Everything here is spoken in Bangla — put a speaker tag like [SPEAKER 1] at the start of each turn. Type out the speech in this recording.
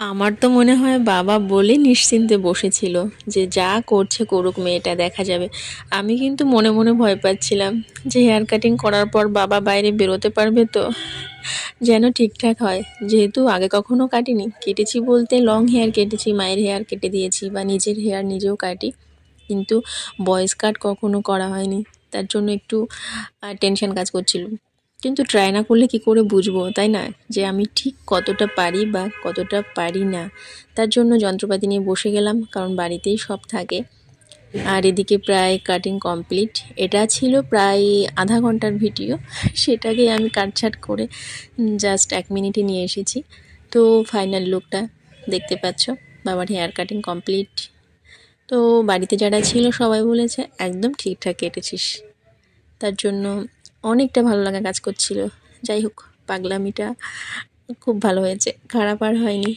[SPEAKER 1] আমার তো মনে হয় বাবা বলে নিশ্চিন্তে বসেছিল যে যা করছে করুক মেয়েটা, দেখা যাবে। আমি কিন্তু মনে মনে ভয় পাচ্ছিলাম যে হেয়ার কাটিং করার পর বাবা বাইরে বেরোতে পারবে তো? যেন ঠিকঠাক হয়। যেহেতু আগে কখনো কাটিনি, কেটেছি বলতে লং হেয়ার কেটেছি, মায়ের হেয়ার কেটে দিয়েছি বা নিজের হেয়ার নিজেও কাটি। কিন্তু বয়েস কাট কখনো করা হয়নি। তার জন্য একটু টেনশন কাজ করছিল। কিন্তু ট্রাই না করলে কি করে বুঝব? তাই না? যে আমি ঠিক কতটা পারি বা কতটা পারি না। তার জন্য যন্ত্রপাতি নিয়ে বসে গেলাম, কারণ বাড়িতেই সব থাকে। আর এদিকে প্রায় কাটিং কমপ্লিট এটা ছিল প্রায় আধা ঘণ্টার ভিডিও সেটাকে আমি কাটছাট করে জাস্ট এক মিনিটে নিয়ে এসেছি। তো ফাইনাল লুকটা দেখতে পাচ্ছ, বাবার হেয়ার কাটিং কমপ্লিট তো বাড়িতে যারা ছিল সবাই বলেছে, একদম ঠিকঠাক কেটেছিস। তার জন্য অনেকটা ভালো লাগা কাজ করছিল। যাই হোক পাগলামিটা খুব ভালো হয়েছে খারাপ আর হয়নি।